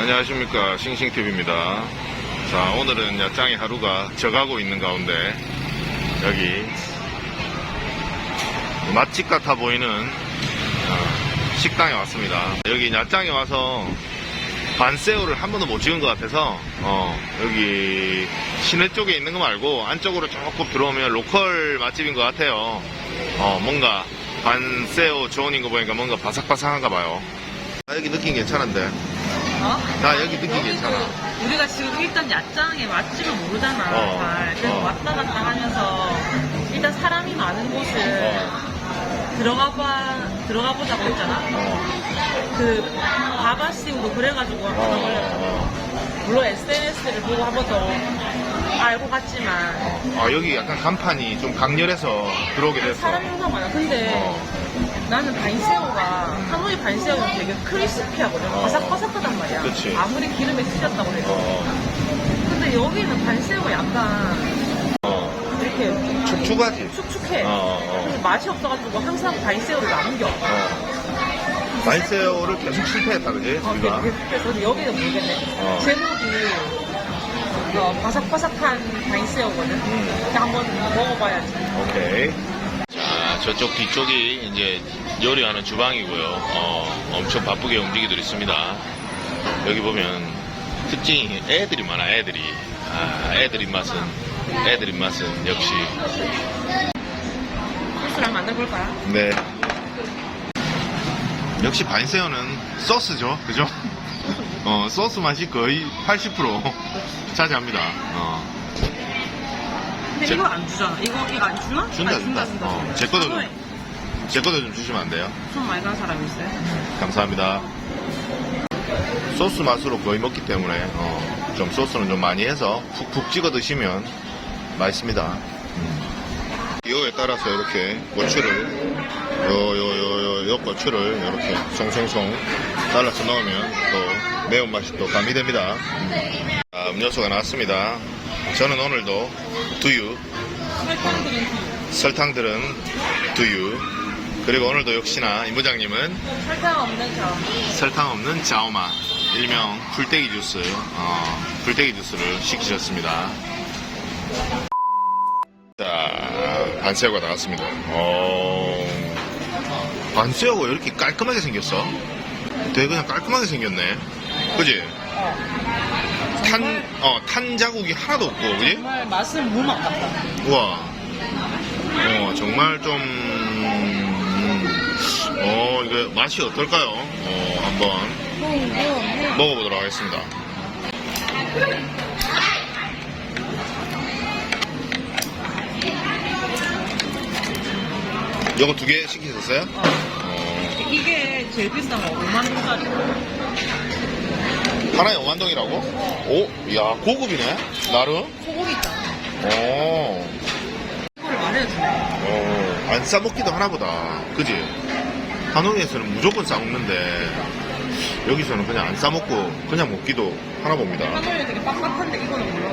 안녕하십니까. 싱싱TV입니다. 자 오늘은 야짱의 하루가 져가고 있는 가운데 여기 맛집 같아 보이는 어, 식당에 왔습니다. 여기 야짱에 와서 반새우를 한 번도 못 찍은 것 같아서 어, 여기 시내 쪽에 있는 거 말고 안쪽으로 조금 들어오면 로컬 맛집인 것 같아요. 어, 뭔가 반새우 조언인 거 보니까 뭔가 바삭바삭한가 봐요. 아, 여기 느낌 괜찮은데 어? 나 여기 느낌 괜찮아. 그, 우리가 지금 일단 야짱의 맛집을 모르잖아. 어, 잘. 그래서 어. 왔다 갔다 하면서 일단 사람이 많은 곳을 어. 들어가 봐, 들어가 보자고 했잖아. 어, 그 바바씨우도 그래가지고 어, 한번 어, 물론 SNS를 보고 한 번 더 알고 갔지만 어. 아, 여기 약간 간판이 좀 강렬해서 들어오게 됐어. 사람이 항상 많아. 근데 어, 나는 반새우가 하노이 반새우는 되게 크리스피하거든. 어. 바삭바삭하단 말이야. 그치. 아무리 기름에 튀겼다고 해도. 어, 근데 여기는 반새우가 약간 어. 이렇게 축축하지? 축축해. 어, 어, 그래서 맛이 없어가지고 항상 반새우를 남겨. 어. 마이세오를 계속 실패했다, 그지? 어, 우리가? 그래서 여기는 모르겠네. 어. 제목이 어, 바삭바삭한 반새우거든. 음. 근데 한번 먹어봐야지. 오케이. 자, 저쪽 뒤쪽이 이제 요리하는 주방이고요. 어, 엄청 바쁘게 움직이들 있습니다. 여기 보면 특징이 애들이 많아, 애들이. 아, 애들 입맛은, 애들 입맛은 역시. 소스를 한번 만들어볼까요? 네. 역시 반새우는 소스죠, 그죠? 어, 소스 맛이 거의 80% 차지합니다. 어, 근데 제- 이거 안 주잖아. 이거, 이거 안 주나? 준다, 아니, 준다, 준다. 준다. 어, 제 거도 하노이. 제 것도 좀 주시면 안 돼요? 손 많이 간 사람이 있어요? 감사합니다. 소스 맛으로 거의 먹기 때문에 어, 좀 소스는 좀 많이 해서 푹푹 찍어 드시면 맛있습니다. 음. 이거에 따라서 이렇게 고추를 요요요요 요 고추를 이렇게 송송송 잘라서 넣으면 또 매운맛이 또 가미됩니다. 음. 자, 음료수가 나왔습니다. 저는 오늘도 두유, 설탕들은 두유, 그리고 오늘도 역시나 임 부장님은 설탕 없는 점. 설탕 없는 자오마 일명 풀떼기 주스 어, 풀떼기 주스를 시키셨습니다 자 반새우가 나왔습니다 어, 반새우가 이렇게 깔끔하게 생겼어 되게 그냥 깔끔하게 생겼네 그지 어. 탄, 어, 탄 자국이 하나도 없고 그지 정말 맛은 무맛 같다. 우와 어, 정말 좀 음, 어, 이게 맛이 어떨까요? 어, 한번 먹어보도록 하겠습니다. 이거 두 개 시키셨어요? 어. 어, 이게 제일 비싼 거 5만 원짜리. 하나에 5만 동이라고? 오, 야 고급이네. 나름. 소고기 있잖아. 어, 이걸 말해주네. 어, 안 싸먹기도 하나보다. 그지? 한옥에서는 무조건 싸먹는데 여기서는 그냥 안 싸먹고 그냥 먹기도 하나 봅니다. 하노이 되게 빡빡한데 이거는 몰라.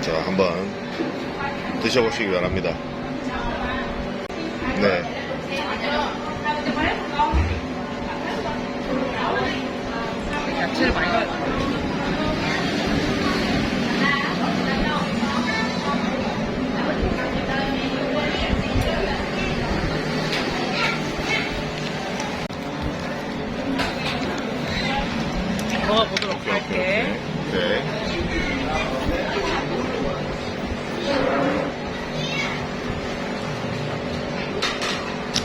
자, 한번 드셔보시기 바랍니다. 네. 야채를 많이 넣어야 먹어보도록 오케이, 오케이, 할게. 오케이. 오케이.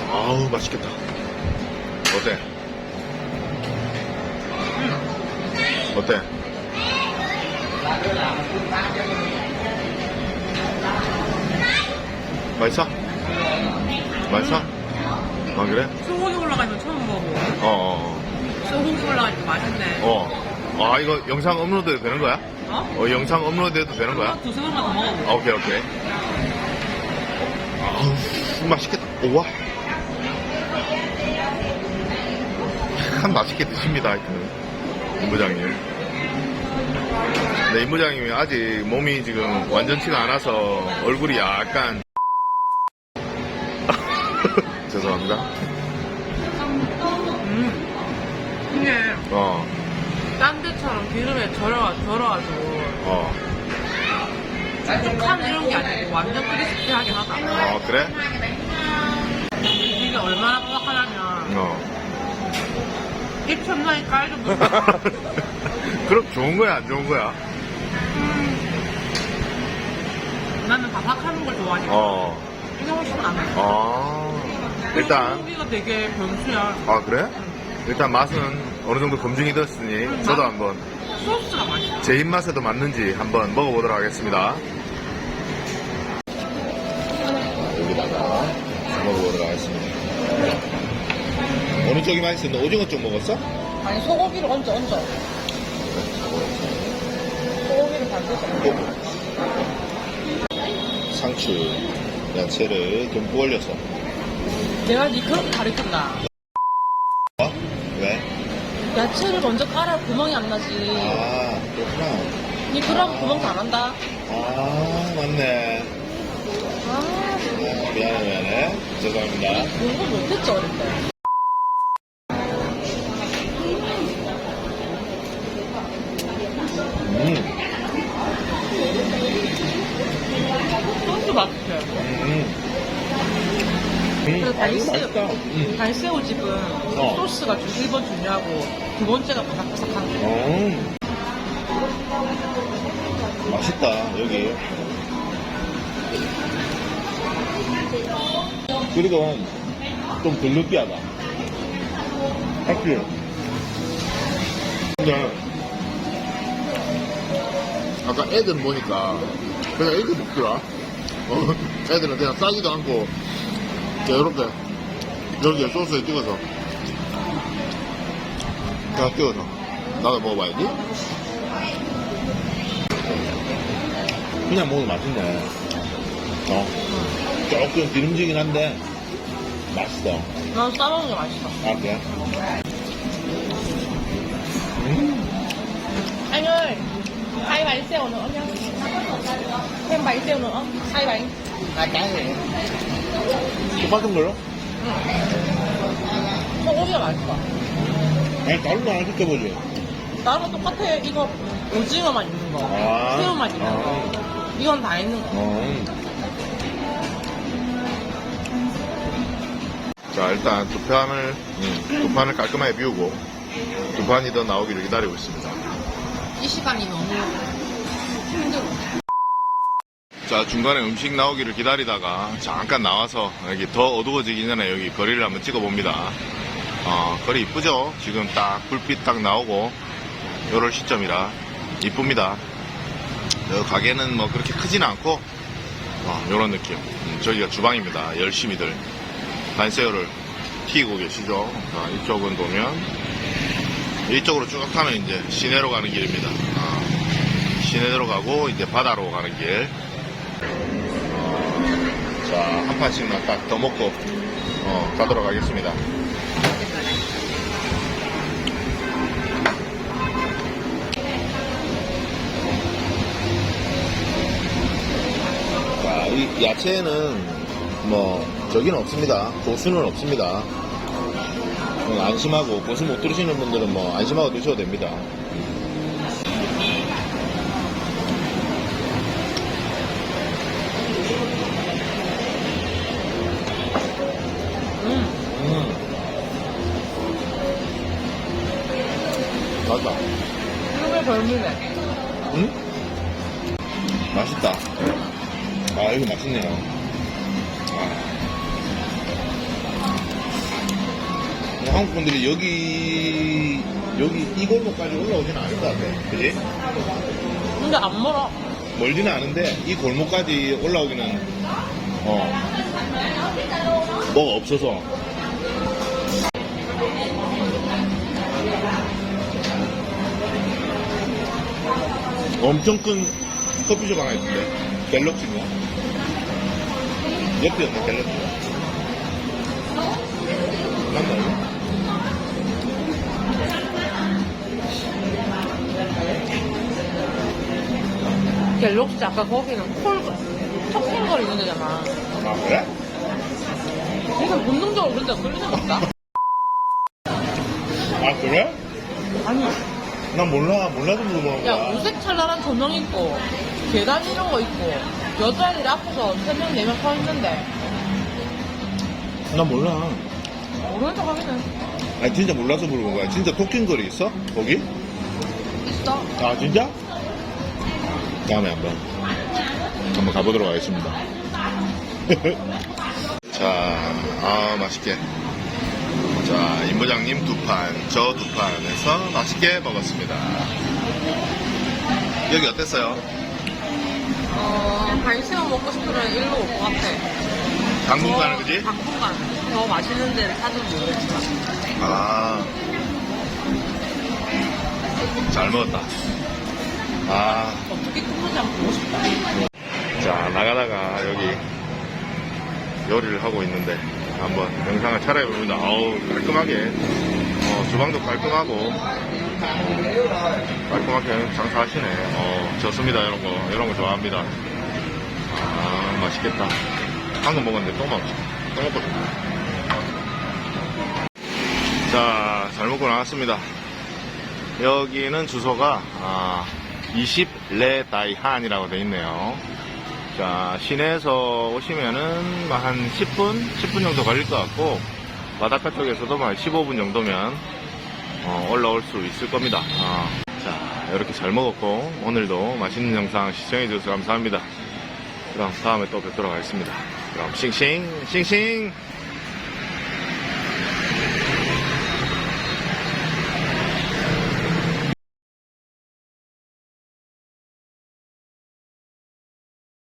아우, 맛있겠다. 어때? 맛있어? 맛있어? 아, 그래? 소고기 올라가면 처음 먹어보고. 어, 어, 소고기 올라가니까 맛있네. 어. 어. 아, 이거 영상 업로드 되는 거야? 어? 어, 영상 업로드 해도 되는 거야? 두세 번만 더 먹어보고. 아, 오케이, 오케이. 아우, 맛있겠다. 우와. 참 맛있게 드십니다, 하여튼. 임 부장님. 네, 임 부장님이 아직 몸이 지금 완전치가 않아서 얼굴이 약간. 죄송합니다. 음. 이게 어, 딴 데처럼 기름에 절여, 절여가지고 어. 촉촉한 이런 게 아니고 완전 크리스피하게 하다. 어, 그래? 이게 얼마나 바삭하냐면 어. 입 천장에 깔도 못 그럼 좋은 거야, 안 좋은 거야? 나는 바삭한 걸 좋아하니까 어. 이게 훨씬 나아. 아. 일단, 고기가 되게 변수야. 아, 그래? 일단 맛은 어느 정도 검증이 됐으니 저도 한번 소스가 맛있어. 제 입맛에도 맞는지 한번 먹어보도록 하겠습니다. 여기다가 먹어보도록 하겠습니다. 어느 쪽이 맛있었나? 오징어 쪽 먹었어? 아니 소고기를 얹어 얹어. 소고기를 반드시 상추, 야채를 듬뿍 올려서. 내가 니 그렇게 가르친다. 어? 왜? 야채를 먼저 깔아 구멍이 안 나지. 아, 그렇구나. 니 그러고 구멍 다 난다. 아, 맞네. 아, 아, 미안해, 미안해. 죄송합니다. 공부 못했지 어릴 때. 달새우, 맛있다. 음. 달새우집은 어. 소스가 주 1번 중요하고 두 번째가 바삭바삭한 거. 음. 맛있다, 여기. 그리고 좀 덜 느끼하다. 확실히. 근데, 아까 애들 보니까, 그냥 이렇게 먹더라. 어, 애들은 그냥 싸지도 않고, 이렇게, 여기에 소스에 찍어서, 그냥 찍어서. 나도 먹어봐야지. 그냥 먹으면 맛있네. 어. 조금 기름지긴 한데, 맛있어. 난 싸먹는 게 맛있어. 아, 그래? 음. Anh ơi, hai bánh xèo nữa nhá. Thêm bánh xèo nữa, hai bánh. 똑같은 걸로? 소고기가 맛있어. 아니, 다른 거 하나 시켜보지. 나랑 똑같아. 이거 오징어만 있는 거, 아. 새우만 있는 거. 이건 다 있는 거. 어. 자, 일단 두 판을, 음, 두 판을 깔끔하게 비우고, 두 판이 더 나오기를 기다리고 있습니다. 이 시간이 너무 힘들어. 자, 중간에 음식 나오기를 기다리다가 잠깐 나와서 여기 더 어두워지기 전에 여기 거리를 한번 찍어봅니다. 어, 거리 이쁘죠? 지금 딱 불빛 딱 나오고, 요럴 시점이라 이쁩니다. 여 가게는 뭐 그렇게 크진 않고, 어, 요런 느낌. 음, 저기가 주방입니다. 열심히들 반새우를 튀기고 계시죠? 자, 이쪽은 보면, 이쪽으로 쭉 가면 이제 시내로 가는 길입니다. 아, 시내로 가고, 이제 바다로 가는 길. 자, 한 판씩만 딱 더 먹고, 어, 가도록 하겠습니다. 자, 이 야채는 뭐, 저기는 없습니다. 고수는 없습니다. 어, 안심하고, 고수 못 들으시는 분들은 뭐, 안심하고 드셔도 됩니다. 응? 맛있다. 아, 이거 맛있네요. 아. 한국 분들이 여기, 여기 이 골목까지 올라오지는 않을 것 같아. 그지? 근데 안 멀어. 멀지는 않은데, 이 골목까지 올라오기는, 어, 뭐가 없어서. 엄청 큰 커피숍 하나 있던데. 갤럭시인가? 옆이었나, 갤럭시가? 맞나, 이거? 갤럭시 아까 거기는 콜, 척콜거리는 데잖아. 아, 그래? 그래서 본능적으로 그런 데가 끌리는 것 같다. 아, 그래? 난 몰라. 몰라도 물어보는 야, 거야. 우색 찰나란 조명 있고, 계단 이런 거 있고, 여자애들이 앞에서 3명, 4명 서 있는데, 난 몰라. 모르는 척 하기는 아니, 진짜 몰라서 물어본 거야. 진짜 토킹거리 있어? 거기? 있어. 아, 진짜? 다음에 한번. 한번 가보도록 하겠습니다. 자, 아, 맛있게. 자, 임 부장님 두 판, 저 두 판에서 맛있게 먹었습니다. 여기 어땠어요? 어, 반시간 먹고 싶으면 일로 올 것 같아. 당분간은 그지? 당분간. 더 맛있는 데를 찾으면 모르겠지만. 아. 잘 먹었다. 아. 어떻게 끓는지 한번 보고 싶다. 자, 나가다가 여기 요리를 하고 있는데 한번 영상을 촬영해봅니다. 아우, 깔끔하게. 어, 주방도 깔끔하고. 어, 깔끔하게 장사하시네. 어, 좋습니다. 이런 거. 이런 거 좋아합니다. 아, 맛있겠다. 방금 먹었는데 또 먹고, 또 먹고 싶다. 자, 잘 먹고 나왔습니다. 여기는 주소가, 아, 20레 다이한이라고 돼 있네요. 자, 시내에서 오시면은 한 10분? 10분 정도 걸릴 것 같고, 바닷가 쪽에서도 한 15분 정도면 어, 올라올 수 있을 겁니다. 아, 자, 이렇게 잘 먹었고, 오늘도 맛있는 영상 시청해 주셔서 감사합니다. 그럼 다음에 또 뵙도록 하겠습니다. 그럼 싱싱, 싱싱!